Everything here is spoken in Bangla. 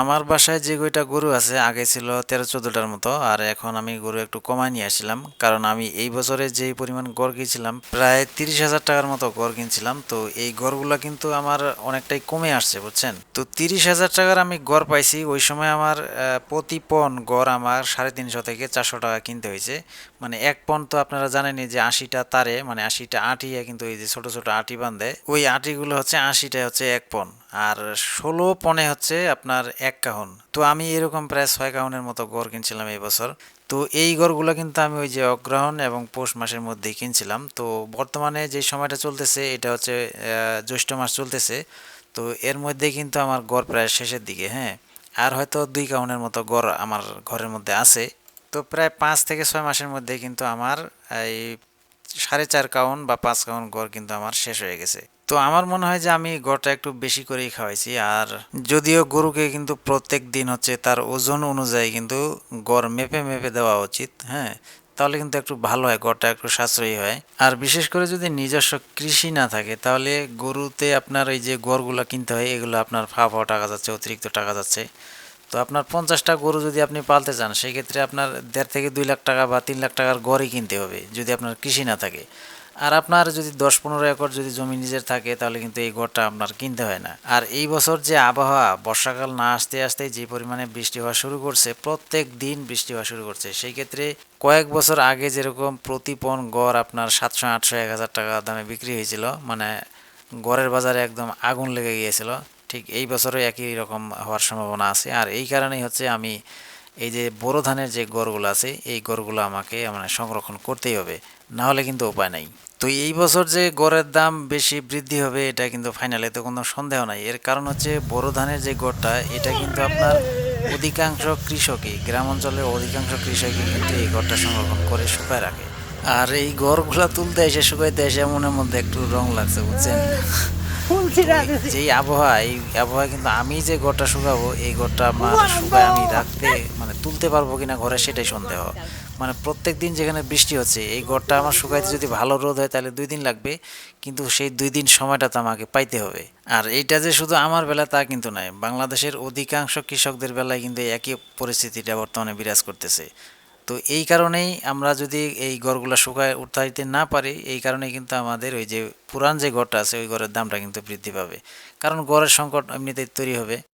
আমার বাসায় যে কয়টা গরু আছে, আগে ছিল তেরো, চোদ্দটার মতো, আর এখন আমি গরু একটু কমায় নিয়ে আসলাম কারণ আমি এই বছরে যেই পরিমাণ গড় কিনছিলাম, প্রায় তিরিশ হাজার টাকার মতো গড় কিনছিলাম। তো এই গড়গুলো কিন্তু আমার অনেকটাই কমে আসছে, বুঝছেন? তো তিরিশ হাজার টাকার আমি গড় পাইছি, ওই সময় আমার প্রতি পন গড় আমার সাড়ে তিনশো থেকে চারশো টাকা কিনতে হয়েছে। মানে এক পন তো আপনারা জানেনই যে আশিটা তারে মানে আশিটা আটিয়া কিন্তু এই যে ছোট ছোট আটি বাঁধে, ওই আটিগুলো হচ্ছে আশিটা হচ্ছে এক পন। আর ষোলো পনে হচ্ছে আপনার এক কাহন। তো আমি এরকম প্রায় ছয় কাহনের মতো গড় কিনছিলাম এই বছর। তো এই গড়গুলো কিন্তু আমি ওই যে অগ্রহণ এবং পৌষ মাসের মধ্যেই কিনছিলাম। তো বর্তমানে যে সময়টা চলতেছে, এটা হচ্ছে জ্যৈষ্ঠ মাস চলতেছে। তো এর মধ্যে কিন্তু আমার গড় প্রায় শেষের দিকে হ্যাঁ। আর হয়তো দুই কাউনের মতো গড় আমার ঘরের মধ্যে আছে। তো প্রায় পাঁচ থেকে ছয় মাসের মধ্যে কিন্তু আমার এই সাড়ে চার কাউন বা পাঁচ কাউন গড় কিন্তু আমার শেষ হয়ে গেছে। তো আমার মনে হয় যে আমি গড়টা একটু বেশি করেই খাওয়াইছি। আর যদিও গরুকে কিন্তু প্রত্যেক দিন হচ্ছে তার ওজন অনুযায়ী কিন্তু গড় মেপে মেপে দেওয়া উচিত হ্যাঁ? তাহলে কিন্তু একটু ভালো হয় গড়টা একটু সাশ্রয়ী হয়। আর বিশেষ করে যদি নিজস্ব কৃষি না থাকে, তাহলে গরুতে আপনার এই যে গড়গুলো কিনতে হয়, এগুলো আপনার ফা ফা টাকা যাচ্ছে, অতিরিক্ত টাকা যাচ্ছে। তো আপনার পঞ্চাশটা গরু যদি আপনি পালতে চান সেই ক্ষেত্রে আপনার দেড় থেকে দুই লাখ টাকা বা তিন লাখ টাকার গড়ই কিনতে হবে, যদি আপনার কৃষি না থাকে। আর আপনার যদি দশ পনেরো একর যদি জমি নিজের থাকে, তাহলে কিন্তু এই গড়টা আপনার কিনতে হয় না। আর এই বছর যে আবহাওয়া, বর্ষাকাল না আসতে আসতে যে পরিমাণে বৃষ্টি হওয়া শুরু করছে, প্রত্যেক দিন বৃষ্টি হওয়া শুরু করছে। সেই ক্ষেত্রে কয়েক বছর আগে যেরকম প্রতি পণ গড় আপনার সাতশো, আটশো, এক হাজার টাকা দামে বিক্রি হয়েছিল মানে গড়ের বাজারে একদম আগুন লেগে গিয়েছিল ঠিক এই বছরও একই রকম হওয়ার সম্ভাবনা আছে। আর এই কারণেই হচ্ছে আমি এই যে বোরো ধানের যে গড়গুলো আছে, এই গড়গুলো আমাকে মানে সংরক্ষণ করতেই হবে। না হলে কিন্তু উপায় নাই। তো এই বছর যে গড়ের দাম বেশি বৃদ্ধি হবে, এটা কিন্তু ফাইনালে তো কোনো সন্দেহ নাই। এর কারণ হচ্ছে বোরো ধানের যে গড়টা, এটা কিন্তু আপনার অধিকাংশ কৃষকই, গ্রাম অঞ্চলের অধিকাংশ কৃষকই কিন্তু এই গড়টা সংরক্ষণ করে শুকায় রাখে। আর এই গড়গুলা তুলতে এসে শুকাইতে এসে মনের মধ্যে একটু রং লাগছে, বুঝছেন? যে এই আবহাওয়া এই আবহাওয়া কিন্তু আমি যে ঘরটা শুকাবো এই ঘরটা আমার শুকায় আমি রাখতে মানে তুলতে পারব কিনা ঘরে সেটাই সন্দেহ। মানে প্রত্যেক দিন যেখানে বৃষ্টি হচ্ছে এই ঘরটা আমার শুকাইতে যদি ভালো রোদ হয় তাহলে দুই দিন লাগবে কিন্তু সেই দুই দিন সময়টা তো আমাকে পাইতে হবে। আর এইটা যে শুধু আমার বেলা তা কিন্তু নয় বাংলাদেশের অধিকাংশ কৃষকদের বেলায় কিন্তু একই পরিস্থিতিটা বর্তমানে বিরাজ করতেছে। তো এই কারণেই আমরা যদি এই গড়গুলো শুকায় উঠাইতে না পারি, এই কারণে কিন্তু আমাদের ওই যে পুরান যে গড়টা আছে, ওই গড়ের দামটা কিন্তু বৃদ্ধি পাবে। কারণ গড়ের সংকট এমনিতেই তৈরি হবে।